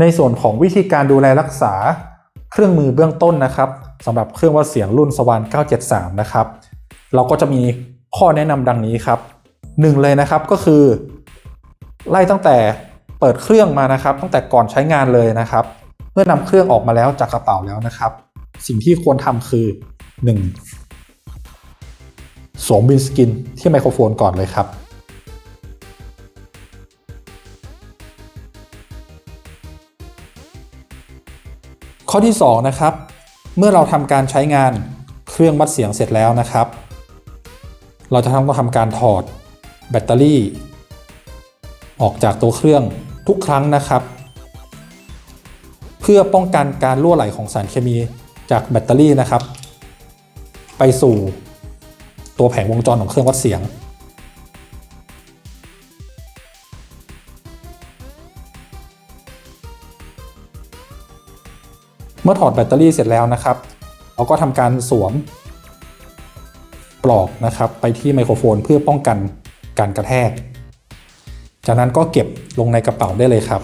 ในส่วนของวิธีการดูแลรักษาเครื่องมือเบื้องต้นนะครับสำหรับเครื่องวัดเสียงรุ่นสวาน973 นะครับ เราก็จะมีข้อแนะนำดังนี้ครับหนึ่งเลยนะครับก็คือ ไล่ตั้งแต่เปิดเครื่องมานะครับ ตั้งแต่ก่อนใช้งานเลยนะครับ เมื่อนำเครื่องออกมาแล้วจากกระเป๋าแล้วนะครับ สิ่งที่ควรทำคือ 1. สวมบินสกินที่ไมโครโฟนก่อนเลยครับ ข้อที่ 2 นะครับ เมื่อเราทำการใช้งานเครื่องวัดเสียงเสร็จแล้วนะครับ เราจะต้องทำการถอดแบตเตอรี่ ออกจากตัวเครื่องทุกครั้งนะครับ เพื่อป้องกันการรั่วไหลของสารเคมีจากแบตเตอรี่นะครับ ไปสู่ตัวแผงวงจรของเครื่องวัดเสียง เมื่อถอดแบตเตอรี่เสร็จแล้วนะครับ เราก็ทำการสวมปลอกนะครับไปที่ไมโครโฟนเพื่อป้องกันการกระแทก จากนั้นก็เก็บลงในกระเป๋าได้เลยครับ